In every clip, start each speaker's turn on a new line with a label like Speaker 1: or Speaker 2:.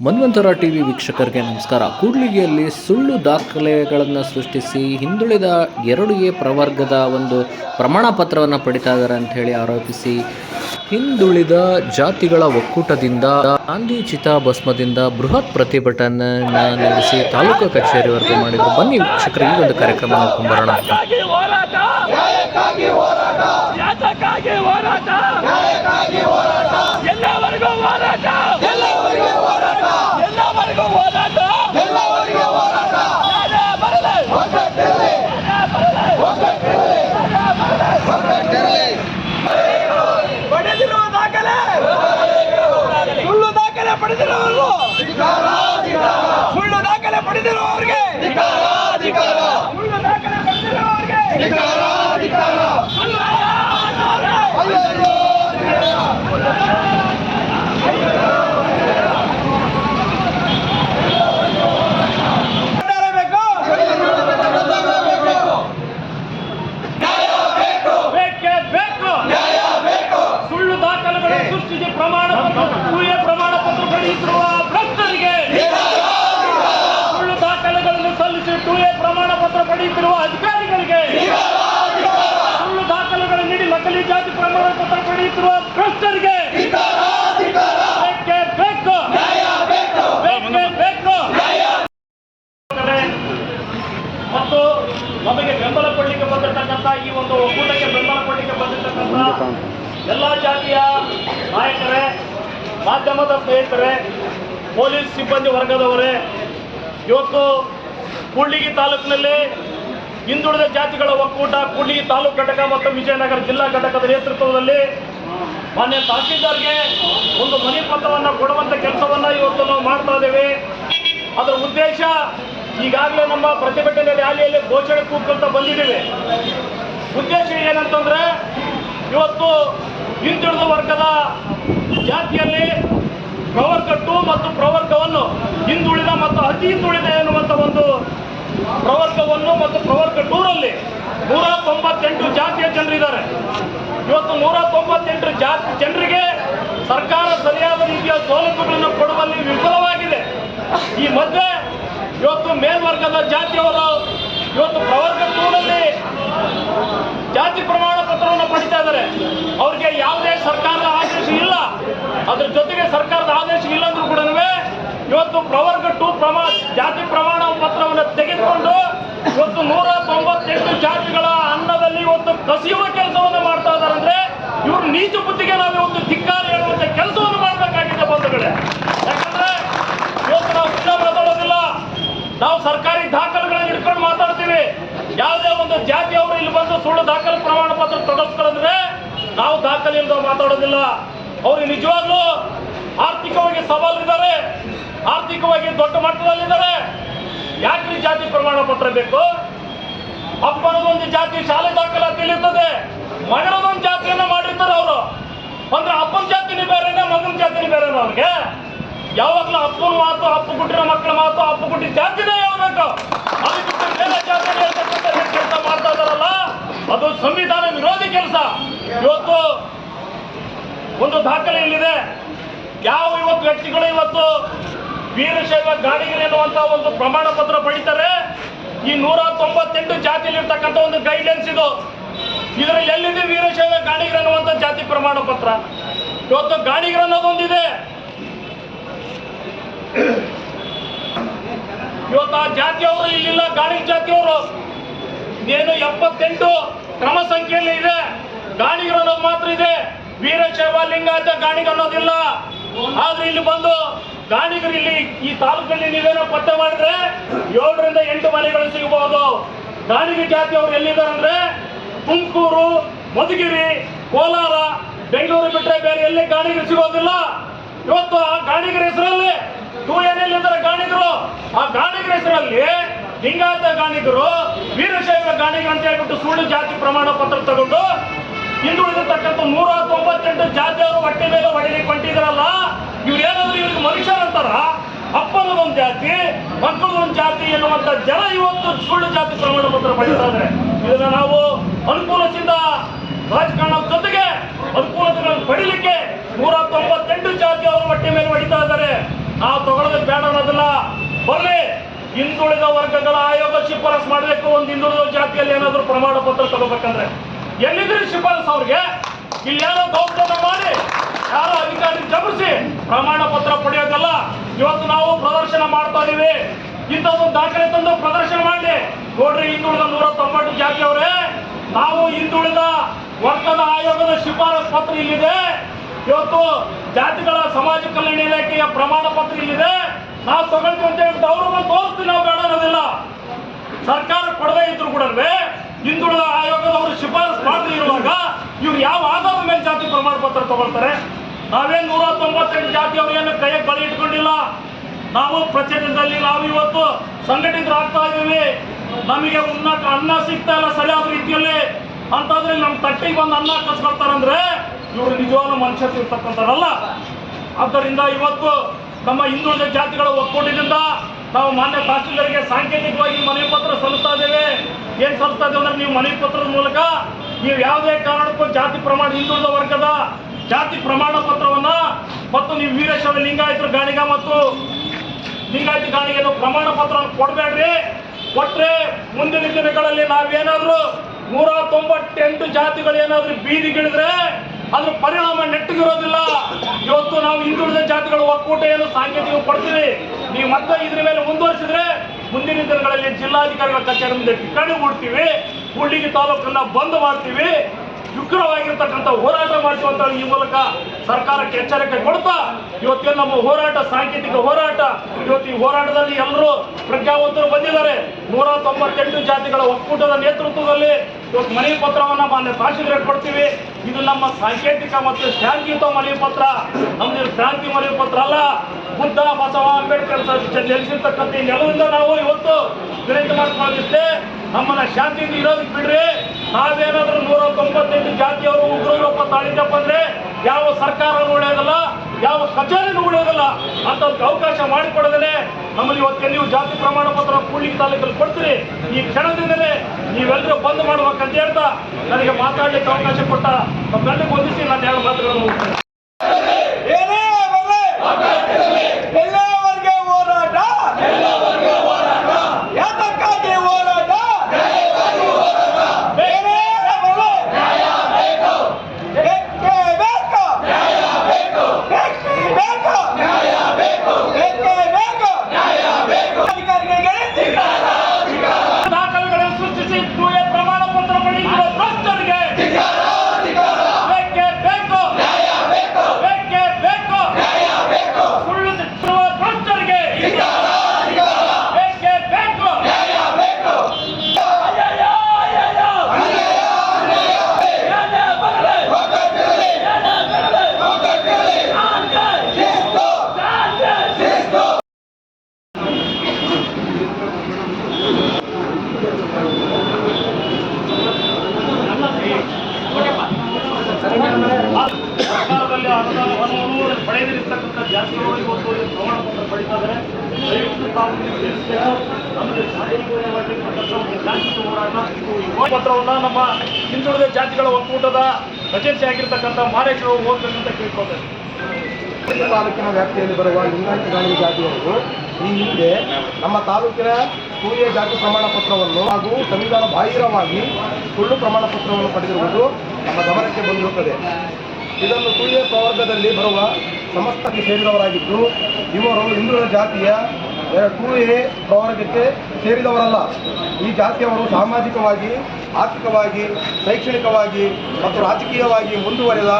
Speaker 1: ಮನ್ವಂತರ TV ವೀಕ್ಷಕರಿಗೆ ನಮಸ್ಕಾರ. ಕೂಡ್ಲಿಗೆಯಲ್ಲಿ ಸುಳ್ಳು ದಾಖಲೆಗಳನ್ನು ಸೃಷ್ಟಿಸಿ ಹಿಂದುಳಿದ ಎರಡು ಎ ಪ್ರವರ್ಗದ ಒಂದು ಪ್ರಮಾಣ ಪತ್ರವನ್ನು ಪಡಿತಾ ಇದ್ದಾರೆ ಅಂತ ಹೇಳಿ ಆರೋಪಿಸಿ ಹಿಂದುಳಿದ ಜಾತಿಗಳ ಒಕ್ಕೂಟದಿಂದ ಗಾಂಧಿ ಚಿತಾಭಸ್ಮದಿಂದ ಬೃಹತ್ ಪ್ರತಿಭಟನೆ ನಡೆಸಿ ತಾಲೂಕು ಕಚೇರಿವರೆಗೂ ಮಾಡಿದ್ರು. ಬನ್ನಿ ವೀಕ್ಷಕರಿಗೆ ಒಂದು ಕಾರ್ಯಕ್ರಮ ನೋಡ್ಕೊಂಡು ಬರೋಣ
Speaker 2: ನ್ಯಾಯಕ್ಕಾಗಿ ಹೋರಾಟ ನ್ಯಾಯಕ್ಕಾಗಿ ಹೋರಾಟ ಎಲ್ಲವರೆಗೂ ಹೋರಾಟ ಎಲ್ಲವರೆಗೂ ಹೋರಾಟ ನ್ಯಾಯ ಬರಲಿ ನ್ಯಾಯ ಬರಲಿ. ಪಡೆದಿರುವ ದಾಖಲೆ ಸುಳ್ಳು ದಾಖಲೆ ಪಡೆದಿರುವವರು ಸುಳ್ಳು ದಾಖಲೆ ಪಡೆದಿರುವವರಿಗೆ ಸುಳ್ಳು ದಾಖಲೆ ಪಡೆದಿರುವವರಿಗೆ ಅನ್ಯಾಯ, ಅನ್ಯಾಯ. ಬೇಕೇ ಬೇಕು ಸುಳ್ಳು ದಾಖಲೆಗಳ ಸೃಷ್ಟಿಗೆ ಪ್ರಮಾಣ ಪತ್ರ ಸೂರ್ಯ ಪ್ರಮಾಣ ಪತ್ರ ಪಡೆಯುತ್ತಿರುವ ಭ್ರಷ್ಟರಿಗೆ ಸುಳ್ಳು ದಾಖಲೆಗಳನ್ನು ಸಲ್ಲಿಸಿ ಟೂ ಎ ಪ್ರಮಾಣ ಪತ್ರ ಪಡೆಯುತ್ತಿರುವ ಅಧಿಕಾರಿಗಳಿಗೆ ಸುಳ್ಳು ದಾಖಲೆಗಳನ್ನು ನೀಡಿ ನಕಲಿ ಜಾತಿ ಪ್ರಮಾಣ ಪತ್ರ ಪಡೆಯುತ್ತಿರುವ ಭ್ರಷ್ಟರಿಗೆ ಮತ್ತು ನಮಗೆ ಬೆಂಬಲ ಕೊಡಲಿಕ್ಕೆ ಬಂದಿರತಕ್ಕಂಥ ಈ ಒಂದು ಒಕ್ಕೂಟಕ್ಕೆ ಬೆಂಬಲ ಕೊಡಲಿಕ್ಕೆ ಬಂದಿರತಕ್ಕಂಥ ಎಲ್ಲ ಜಾತಿಯ ನಾಯಕರೇ ಮಾಧ್ಯಮದ ಸ್ನೇಹಿತರೆ ಪೊಲೀಸ್ ಸಿಬ್ಬಂದಿ ವರ್ಗದವರೇ ಇವತ್ತು ಕೂಡ್ಲಿಗಿ ತಾಲೂಕಿನಲ್ಲಿ ಹಿಂದುಳಿದ ಜಾತಿಗಳ ಒಕ್ಕೂಟ ಕೂಡ್ಲಿಗಿ ತಾಲೂಕು ಘಟಕ ಮತ್ತು ವಿಜಯನಗರ ಜಿಲ್ಲಾ ಘಟಕದ ನೇತೃತ್ವದಲ್ಲಿ ಮಾನ್ಯ ತಹಸೀಲ್ದಾರ್ಗೆ ಒಂದು ಮನೆ ಪತ್ರವನ್ನು ಕೊಡುವಂಥ ಕೆಲಸವನ್ನು ಇವತ್ತು ನಾವು ಮಾಡ್ತಾ ಇದ್ದೇವೆ. ಅದರ ಉದ್ದೇಶ ಈಗಾಗಲೇ ನಮ್ಮ ಪ್ರತಿಭಟನೆ ರ್ಯಾಲಿಯಲ್ಲಿ ಘೋಷಣೆ ಕೂತ್ಕೊಂತ ಬಂದಿದ್ದೇವೆ. ಉದ್ದೇಶ ಏನಂತಂದ್ರೆ ಇವತ್ತು ಹಿಂದುಳಿದ ವರ್ಗದ ಜಾತಿಯಲ್ಲಿ ಪ್ರವರ್ಗಟ್ಟು ಮತ್ತು ಪ್ರವರ್ಗವನ್ನು ಹಿಂದುಳಿದ ಮತ್ತು ಅತಿ ಹಿಂದುಳಿದ ಎನ್ನುವಂಥ ಒಂದು ಪ್ರವರ್ಗವನ್ನು ಮತ್ತು ಪ್ರವರ್ಗ ಟೂರಲ್ಲಿ ನೂರ ತೊಂಬತ್ತೆಂಟು ಜಾತಿಯ ಜನರಿದ್ದಾರೆ. ಇವತ್ತು ನೂರ ತೊಂಬತ್ತೆಂಟು ಜಾತಿ ಜನರಿಗೆ ಸರ್ಕಾರ ಸರಿಯಾದ ರೀತಿಯ ಸೌಲಭ್ಯಗಳನ್ನು ಕೊಡುವಲ್ಲಿ ವಿಫಲವಾಗಿದೆ. ಈ ಮಧ್ಯೆ ಇವತ್ತು ಮೇಲ್ವರ್ಗದ ಜಾತಿಯವರು ಇವತ್ತು ಪ್ರವರ್ಗ ಟೂರಲ್ಲಿ ಜಾತಿ ಪ್ರಮಾಣ ಪತ್ರವನ್ನು ಪಡಿತಾ ಇದ್ದಾರೆ. ಅವ್ರಿಗೆ ಯಾವುದೇ ಸರ್ಕಾರದ ಆದೇಶ ಇಲ್ಲ. ಅದ್ರ ಜೊತೆಗೆ ಸರ್ಕಾರದ ಆದೇಶ ಇಲ್ಲ ಅಂದ್ರೂ ಕೂಡ ಇವತ್ತು ಪ್ರವರ್ಗ ಟೂ ಪ್ರಮಾ ಜಾತಿ ಪ್ರಮಾಣ ಪತ್ರವನ್ನು ತೆಗೆದುಕೊಂಡು ಇವತ್ತು ನೂರ ತೊಂಬತ್ತೆಂಟು ಜಾತಿಗಳ ಅನ್ನದಲ್ಲಿ ಇವತ್ತು ಕಸಿಯುವ ಕೆಲಸವನ್ನು ಮಾಡ್ತಾ ಇದ್ದಾರೆ ಅಂದ್ರೆ ಇವರು ನೀಚ ಬುದ್ಧಿಗೆ ನಾವು ಒಂದು ಧಿಕ್ಕಾರ ಹೇಳುವಂತ ಕೆಲಸವನ್ನು ಮಾಡಬೇಕಾಗಿದೆ ಬಂಧುಗಳೇ. ಯಾಕಂದ್ರೆ ಇವತ್ತು ನಾವು ಸುಳ್ಳ ಮಾತಾಡೋದಿಲ್ಲ. ನಾವು ಸರ್ಕಾರಿ ದಾಖಲೆಗಳನ್ನು ಹಿಡ್ಕೊಂಡು ಮಾತಾಡ್ತೀವಿ. ಯಾವುದೇ ಒಂದು ಜಾತಿಯವರು ಇಲ್ಲಿ ಬಂದು ಸುಳ್ಳು ದಾಖಲೆ ಪ್ರಮಾಣ ಪತ್ರ ತೊಡಸ್ಕೊಳ್ಳಂದ್ರೆ ನಾವು ದಾಖಲೆ ಇಲ್ಲದ ಮಾತಾಡೋದಿಲ್ಲ. ಅವರು ನಿಜವಾಗ್ಲೂ ಆರ್ಥಿಕವಾಗಿ ಸವಾಲಿದ್ದಾರೆ ಆರ್ಥಿಕವಾಗಿ ದೊಡ್ಡ ಮಟ್ಟದಲ್ಲಿದ್ದಾರೆ. ಯಾಕ್ರಿ ಜಾತಿ ಪ್ರಮಾಣ ಪತ್ರ ಬೇಕು? ಅಪ್ಪನದೊಂದು ಜಾತಿ ಶಾಲೆ ದಾಖಲಾತಿಯಲ್ಲಿ ಇರ್ತದೆ ಮಗನದೊಂದು ಜಾತಿಯನ್ನ ಮಾಡಿರ್ತಾರೆ ಅವರು. ಅಂದ್ರೆ ಅಪ್ಪನ ಜಾತಿನೇ ಬೇರೆನೆ ಮಗನ ಜಾತಿನೇ ಬೇರೆ ಅವ್ರಿಗೆ? ಯಾವಾಗಲೂ ಅಪ್ಪನ ಮಾತು, ಅಪ್ಪು ಹುಟ್ಟಿರೋ ಮಕ್ಕಳ ಮಾತು, ಅಪ್ಪು ಹುಟ್ಟಿದ ಜಾತಿನೇ ಹೇಳ್ಬೇಕು. ಬೇರೆ ಅದು ಸಂವಿಧಾನ ವಿರೋಧಿ ಕೆಲಸ. ಇವತ್ತು ಒಂದು ದಾಖಲೆ ಇಲ್ಲಿದೆ ಯಾವ ಇವತ್ತು ವ್ಯಕ್ತಿಗಳು ಇವತ್ತು ವೀರಶೈವ ಗಾಡಿಗಿರಿ ಎನ್ನುವಂತ ಒಂದು ಪ್ರಮಾಣ ಪತ್ರ ಪಡಿತಾರೆ. ಈ ನೂರ ತೊಂಬತ್ತೆಂಟು ಜಾತಿಯಲ್ಲಿ ಇರ್ತಕ್ಕಂಥ ಒಂದು ಗೈಡ್ಲೈನ್ಸ್ ಇದು. ಇದರಲ್ಲಿ ಎಲ್ಲಿದೆ ವೀರಶೈವ ಗಾಣಿಗರು ಅನ್ನುವಂಥ ಜಾತಿ ಪ್ರಮಾಣ ಪತ್ರ? ಇವತ್ತು ಗಾಣಿಗರು ಅನ್ನೋದೊಂದಿದೆ. ಇವತ್ತು ಆ ಜಾತಿಯವರು ಇಲ್ಲಿಲ್ಲ ಗಾಣಿಗ ಜಾತಿಯವರು. ಏನು ಎಪ್ಪತ್ತೆಂಟು ಕ್ರಮ ಸಂಖ್ಯೆಯಲ್ಲಿ ಇದೆ. ಗಾಣಿಗರು ಅನ್ನೋದು ಮಾತ್ರ ಇದೆ. ವೀರಶೈವ ಲಿಂಗಾಯತ ಗಾಣಿಗ ಅನ್ನೋದಿಲ್ಲ. ಆದ್ರೆ ಇಲ್ಲಿ ಬಂದು ಗಾಣಿಗರು ಇಲ್ಲಿ ಈ ತಾಲೂಕಲ್ಲಿ ನೀವೇನೋ ಪತ್ತೆ ಮಾಡಿದ್ರೆ ಏಳರಿಂದ ಎಂಟು ಮನೆಗಳು ಸಿಗಬಹುದು. ಗಾಣಿಗ ಜಾತಿಯವರು ಎಲ್ಲಿದ್ದಾರೆ ಅಂದ್ರೆ ತುಮಕೂರು, ಮಧುಗಿರಿ, ಕೋಲಾರ, ಬೆಂಗಳೂರು ಬಿಟ್ಟರೆ ಬೇರೆ ಎಲ್ಲಿ ಗಾಣಿಗರು ಸಿಗೋದಿಲ್ಲ. ಇವತ್ತು ಆ ಗಾಣಿಗರ ಹೆಸರಲ್ಲಿ ಎಲ್ಲಿದ್ದಾರೆ ಗಾಣಿಗರು ಆ ಗಾಣಿಗರ ಹೆಸರಲ್ಲಿ ಲಿಂಗಾಯತ ಗಾಣಿಗರು ವೀರಶೈವ ಗಾಣಿಗರು ಅಂತ ಹೇಳ್ಬಿಟ್ಟು ಸುಳ್ಳು ಜಾತಿ ಪ್ರಮಾಣ ಪತ್ರ ತಗೊಂಡು ಹಿಂದುಳಿದಿರ್ತಕ್ಕಂಥ ನೂರ ತೊಂಬತ್ತೆಂಟು ಜಾತಿಯವರು ಹೊಟ್ಟೆ ಮೇಲೆ ಹೊಡಿಲಿಕ್ಕೆ ಹೊಂಟಿದ್ರಲ್ಲ ಇವ್ರು ಏನಾದ್ರು ಇವ್ರಿಗೆ ಮನುಷ್ಯರಂತಾರ ಅಪ್ಪನದೊಂದು ಜಾತಿ, ಮಕ್ಕಳದೊಂದು ಜಾತಿ ಎನ್ನುವಂತ ಜನ ಇವತ್ತು ಸುಳ್ಳು ಜಾತಿ ಪ್ರಮಾಣ ಪತ್ರ ಪಡಿತಾ ಇದ್ದಾರೆ ಇದನ್ನ ನಾವು ಅನುಕೂಲದಿಂದ ರಾಜಕಾರಣದ ಜೊತೆಗೆ ಅನುಕೂಲತೆಗಳನ್ನು ಪಡಿಲಿಕ್ಕೆ ನೂರ ತೊಂಬತ್ತೆಂಟು ಜಾತಿ ಅವರು ಹೊಟ್ಟೆ ಮೇಲೆ ಹೊಡಿತಾ ಇದ್ದಾರೆ ನಾವು ತಗೊಳ್ಳದ ಬರ್ಲಿ ಹಿಂದುಳಿದ ವರ್ಗಗಳ ಆಯೋಗ ಶಿಫಾರಸ್ ಮಾಡಬೇಕು ಒಂದು ಹಿಂದುಳಿದ ಜಾತಿಯಲ್ಲಿ ಏನಾದರೂ ಪ್ರಮಾಣ ಪತ್ರ ತಗೋಬೇಕಂದ್ರೆ. ಎಲ್ಲಿದ್ರೆ ಶಿಫಾರಸ್ ಅವ್ರಿಗೆ? ಇಲ್ಲಿ ಯಾರೋ ದೌರ್ಜನ್ಯ ಮಾಡಿ, ಯಾರೋ ಅಧಿಕಾರಿ ಜಮಿಸಿ ಪ್ರಮಾಣ ಪತ್ರ ಪಡೆಯೋದಲ್ಲ. ಇವತ್ತು ನಾವು ಪ್ರದರ್ಶನ ಮಾಡ್ತಾ ಇದೀವಿ. ಇಂಥದ್ದೊಂದು ದಾಖಲೆ ತಂದು ಪ್ರದರ್ಶನ ಮಾಡಲಿ ನೋಡ್ರಿ, ಹಿಂದುಳಿದ ನೂರ ತೊಂಬತ್ತು ಜಾತಿಯವರೇ, ನಾವು ಹಿಂದುಳಿದ ವರ್ಗದ ಆಯೋಗದ ಶಿಫಾರಸ್ ಪತ್ರ ಇಲ್ಲಿದೆ. ಇವತ್ತು ಜಾತಿಗಳ ಸಮಾಜ ಕಲ್ಯಾಣ ಇಲಾಖೆಯ ಪ್ರಮಾಣ ಪತ್ರ ಇಲ್ಲಿದೆ. ನಾವು ತಗೊಳ್ತೀವಿ ಅಂತ ಹೇಳಿ ಅವ್ರನ್ನ ತೋರಿಸ್ತೀವಿ, ನಾವು ಬೇಡ ಅನ್ನೋದಿಲ್ಲ. ಸರ್ಕಾರ ಕೊಡದೇ ಇದ್ರು ಕೂಡ ಹಿಂದುಳಿದ ಆಯೋಗದವರು ಶಿಫಾರಸು ಮಾಡದೇ ಇರುವಾಗ ಇವ್ರು ಯಾವ ಆಧಾರದ ಮೇಲೆ ಜಾತಿ ಪ್ರಮಾಣ ಪತ್ರ ತಗೊಳ್ತಾರೆ? ನಾವೇ ನೂರ ತೊಂಬತ್ತೆಂಟು ಜಾತಿಯವರು ಏನು ಕೈಗೆ ಬಳಿ ಇಟ್ಕೊಂಡಿಲ್ಲ. ನಾವು ಪ್ರಚಲಿತದಲ್ಲಿ ನಾವು ಇವತ್ತು ಸಂಘಟಿತರಾಗ್ತಾ ಇದ್ದೀವಿ. ನಮಗೆ ಉನ್ನ ಅನ್ನ ಸಿಗ್ತಾ ಇಲ್ಲ ಸರಿಯಾದ ರೀತಿಯಲ್ಲಿ. ಅಂತಂದ್ರೆ ನಮ್ಮ ತಟ್ಟಿಗೆ ಬಂದು ಅನ್ನ ಕಸ್ಕೊಳ್ತಾರಂದ್ರೆ ಇವರು ನಿಜವಾದ ಮನುಷ್ಯತ್ವ ಇರ್ತಕ್ಕಂಥವ್ರಲ್ಲ. ಆದ್ದರಿಂದ ಇವತ್ತು ನಮ್ಮ ಹಿಂದುಳಿದ ಜಾತಿಗಳ ಒಕ್ಕೂಟದಿಂದ ನಾವು ಮಾನ್ಯ ತಹಸೀಲ್ದಾರ್ಗೆ ಸಾಂಕೇತಿಕವಾಗಿ ಮನವಿ ಪತ್ರ ಸಲ್ಲಿಸ್ತಾ ಇದ್ದೇವೆ. ಏನು ಸಲ್ಲಿಸ್ತಾ ಇದ್ದೇವೆ ಅಂದ್ರೆ ನೀವು ಮನವಿ ಪತ್ರದ ಮೂಲಕ ನೀವು ಯಾವುದೇ ಕಾರಣಕ್ಕೂ ಜಾತಿ ಪ್ರಮಾಣ ಹಿಂದುಳಿದ ವರ್ಗದ ಜಾತಿ ಪ್ರಮಾಣ ಪತ್ರವನ್ನು ಮತ್ತು ನೀವು ವೀರೇಶ್ವರ ಲಿಂಗಾಯತರು ಗಾಣಿಗ ಮತ್ತು ಲಿಂಗಾಯತ ಗಾಣಿಗೆನು ಪ್ರಮಾಣ ಪತ್ರವನ್ನು ಕೊಡಬೇಡ್ರಿ. ಕೊಟ್ಟರೆ ಮುಂದಿನ ದಿನಗಳಲ್ಲಿ ನಾವೇನಾದರೂ ನೂರ ತೊಂಬತ್ತೆಂಟು ಜಾತಿಗಳು ಏನಾದರೂ ಬೀದಿಗಿಳಿದ್ರೆ ಅದ್ರ ಪರಿಣಾಮ ನೆಟ್ಟಗಿರೋದಿಲ್ಲ. ಇವತ್ತು ನಾವು ಹಿಂದುಳಿದ ಜಾತಿಗಳು ಒಕ್ಕೂಟ ಏನು ಸಾಂಕೇತಿಕ ಕೊಡ್ತೀವಿ ನೀವು ಮತ್ತೆ ಇದ್ರ ಮೇಲೆ ಮುಂದುವರಿಸಿದ್ರೆ ಮುಂದಿನ ದಿನಗಳಲ್ಲಿ ಜಿಲ್ಲಾಧಿಕಾರಿಗಳ ಕಚೇರಿ ಮುಂದೆ ಠಿಕಾಣಿ ಹೂಡ್ತೀವಿ ಹುಳ್ಳಿಗಿ ತಾಲೂಕನ್ನ ಬಂದ್ ಮಾಡ್ತೀವಿ. ಉಗ್ರವಾಗಿರ್ತಕ್ಕಂಥ ಹೋರಾಟ ಮಾಡುವಂತ ಈ ಮೂಲಕ ಸರ್ಕಾರಕ್ಕೆ ಎಚ್ಚರಿಕೆ ಕೊಡ್ತಾ, ಇವತ್ತಿನ ನಮ್ಮ ಹೋರಾಟ, ಸಾಂಕೇತಿಕ ಹೋರಾಟ, ಇವತ್ತು ಈ ಹೋರಾಟದಲ್ಲಿ ಎಲ್ಲರೂ ಪ್ರಜ್ಞಾವಂತರು ಬಂದಿದ್ದಾರೆ. ನೂರ ತೊಂಬತ್ತೆಂಟು ಜಾತಿಗಳ ಒಕ್ಕೂಟದ ನೇತೃತ್ವದಲ್ಲಿ ಇವತ್ತು ಮನವಿ ಪತ್ರವನ್ನು ಮಾನ್ಯ ತಹಶೀಲ್ದಾರ್ ಕೊಡ್ತೀವಿ. ಇದು ನಮ್ಮ ಸಾಂಕೇತಿಕ ಮತ್ತು ಶಾಂತಿಯುತ ಮನವಿ ಪತ್ರ. ನಮ್ದು ಶಾಂತಿ ಮನವಿ ಪತ್ರ ಅಲ್ಲ. ಬುದ್ಧ, ಬಸವ, ಅಂಬೇಡ್ಕರ್ ನೆಲೆಸಿರ್ತಕ್ಕಂಥ ನೆಲದಿಂದ ನಾವು ಇವತ್ತು ವಿನಂತಿ ಮಾಡ್ಕೊಂಡಿದ್ದೆ. ನಮ್ಮನ್ನ ಶಾಂತಿಯಿಂದ ಇರೋದಕ್ಕೆ ಬಿಡ್ರಿ. ನಾವೇನಾದ್ರೂ ನೂರ ತೊಂಬತ್ತೆಂಟು ಜಾತಿಯವರು ಉಗ್ರರೂಪ ತಾಳಿದ್ದಪ್ಪ ಅಂದ್ರೆ ಯಾವ ಸರ್ಕಾರ ಉಳಿಯೋದಿಲ್ಲ ಯಾವ ಕಚೇರಿನೂ ಉಳಿಯೋದಿಲ್ಲ ಅಂತ ಅವಕಾಶ ಮಾಡಿಕೊಡದೇ ನಮ್ಮಲ್ಲಿ ಇವತ್ತು ನೀವು ಜಾತಿ ಪ್ರಮಾಣ ಪತ್ರ ಕೂಡ್ಲಿಕ್ಕೆ ತಾಲೂಕಲ್ಲಿ ಕೊಡ್ತೀರಿ. ಈ ಕ್ಷಣದಿಂದಲೇ ನೀವೆಲ್ಲರೂ ಬಂದ್ ಮಾಡ್ಬೇಕಂತ ಹೇಳ್ತಾ ನನಗೆ ಮಾತಾಡ್ಲಿಕ್ಕೆ ಅವಕಾಶ ಕೊಟ್ಟ ತಮ್ಮೆಲ್ಲರಿಗೂ ಹೊಂದಿಸಿ ನಾನು ಎರಡು ಮಾತುಗಳನ್ನು ಮುಗಿಸ್ತೇನೆ.
Speaker 3: ಏನೇ ಬರಲಿ ಎಲ್ಲವರೆಗೆ ಹೋರಾಟ ಯಾತಕ್ಕಾಗಿ ಹೋರಾಟ ಏನೇ ಬರಲಿ ಬೇಕೇ ಬೇಕು ಬೇಕೇ ಬೇಕು ಬೇಕೇ ಬೇಕು ಅಧಿಕಾರಿಗಳಿಗೆ
Speaker 2: ದಾಖಲೆಗಳನ್ನು ಸೃಷ್ಟಿಸಿ ತೂಯ ಪ್ರಮಾಣ ಪತ್ರ ಪಡೆಯುವ ಭ್ರಷ್ಟರಿಗೆ ಬೇಕೇ ಬೇಕು ಬೇಕೇ ಬೇಕು ಸುಳ್ಳು ತಿರುವ ಭ್ರಷ್ಟರಿಗೆ ಬೇಕೇ ಬೇಕು ಅಯ್ಯಯ್ಯೋ, ಅಯ್ಯಯ್ಯೋ. ಏನೇ ಬರಲಿ? ಏನೇ ಬರಲಿ? ಶಾಂತಿ! ಶಾಂತಿ! ಸರ್ಕಾರದಲ್ಲಿ ಅನುದಾನವನ್ನು ಈ ಪ್ರಮಾಣ ಪತ್ರ ಪತ್ರವನ್ನು ನಮ್ಮ ಹಿಂದುಳಿದ ಜಾತಿಗಳ ಒಕ್ಕೂಟದ ರಚನೆ ಆಗಿರ್ತಕ್ಕಂಥ ಮಾರೇಶ್ವರು ಓದಬೇಕಂತ ಕೇಳ್ಕೊಳ್ತೇವೆ
Speaker 3: ತಾಲೂಕಿನ ವ್ಯಾಪ್ತಿಯಲ್ಲಿ ಬರುವ ಲಿಂಗಾಯತ ಗಾಂಧಿ ಜಾತಿಯವರು ಈ ಹಿಂದೆ ನಮ್ಮ ತಾಲೂಕಿನ ಸೂರ್ಯ ಜಾತಿ ಪ್ರಮಾಣ ಪತ್ರವನ್ನು ಹಾಗೂ ಸಂವಿಧಾನ ಬಾಹಿರವಾಗಿ ಸುಳ್ಳು ಪ್ರಮಾಣ ಪತ್ರವನ್ನು ಪಡೆದಿರುವುದು ನಮ್ಮ ಗಮನಕ್ಕೆ ಬಂದಿರುತ್ತದೆ. ಇದನ್ನು ಸೂರ್ಯ ಪ್ರವರ್ಗದಲ್ಲಿ ಬರುವ ಸಮಸ್ತಕ್ಕೆ ಸೇರಿದವರಾಗಿದ್ದು, ಇವರು ಹಿಂದುಳಿದ ಜಾತಿಯ ಟೂ ಎ ಪ್ರವರ್ಗಕ್ಕೆ ಸೇರಿದವರಲ್ಲ. ಈ ಜಾತಿಯವರು ಸಾಮಾಜಿಕವಾಗಿ, ಆರ್ಥಿಕವಾಗಿ, ಶೈಕ್ಷಣಿಕವಾಗಿ ಮತ್ತು ರಾಜಕೀಯವಾಗಿ ಮುಂದುವರೆದ,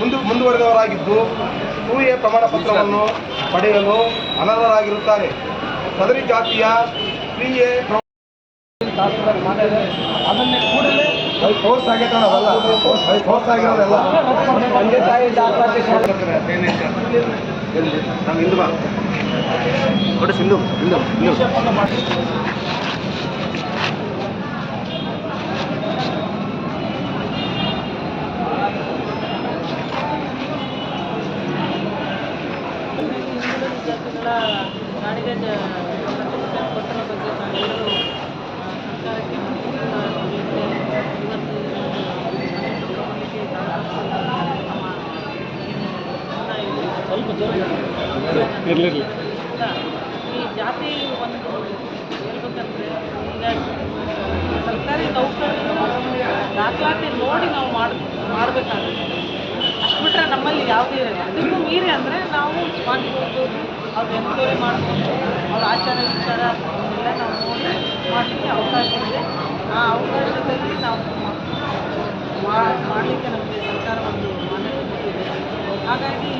Speaker 3: ಮುಂದು, ಮುಂದುವರೆದವರಾಗಿದ್ದು ಟೂ ಎ ಪ್ರಮಾಣ ಪತ್ರವನ್ನು ಪಡೆಯಲು ಅನರ್ಹರಾಗಿರುತ್ತಾರೆ. ಸದರಿ ಜಾತಿಯ ತ್ರೀ ಎ ಅದನ್ನೇ ಕೂಡಲೇ ಕೋರ್ಸ್ ಆಗೈತಲ್ಲ ಫೋರ್ಸ್ ಆಗಿರೋದೆಲ್ಲ ತಂದೆ ತಾಯಿ ನಮ್ಮ ಹಿಂದೂ ಬಾ ಕೊಡು ಸಿಂಧು. ಹಿಂದೂ ಹಿಂದೂ
Speaker 4: ನಾಡಿಗೆ ಕೊಟ್ಟರ ಬಗ್ಗೆ ನಾವೆಲ್ಲರೂ ಸರ್ಕಾರಕ್ಕೆ
Speaker 2: ಸ್ವಲ್ಪ
Speaker 4: ಈ ಜಾತಿ ಒಂದು ಹೇಳ್ಬೇಕಂದ್ರೆ ಈಗ ಸರ್ಕಾರಿ ನೌಕರರು ದಾಖಲಾತಿ ನೋಡಿ ನಾವು ಮಾಡಿ ಮಾಡಬೇಕಾಗುತ್ತೆ ಅಷ್ಟು ಬಿಟ್ಟರೆ ನಮ್ಮಲ್ಲಿ ಯಾವುದೇ ಇರಲ್ಲ ಅದಕ್ಕೂ ಮೀರಿ ಅಂದರೆ ನಾವು ಮಾಡ್ಬೋದು ಅವ್ರು ಎನ್ಕ್ವೈರಿ ಮಾಡ್ಬೋದು ಅವ್ರ ಆಚಾರ ವಿಚಾರ ಎಲ್ಲ ನಾವು ನೋಡಿ ಮಾಡಲಿಕ್ಕೆ ಅವಕಾಶ ಇದೆ ಆ ಅವಕಾಶದಲ್ಲಿ ನಾವು ಮಾಡಲಿಕ್ಕೆ ನಮಗೆ ಸರ್ಕಾರ ಒಂದು ಮಾನ್ಯತೆ ಕೊಟ್ಟಿದೆ ಹಾಗಾಗಿ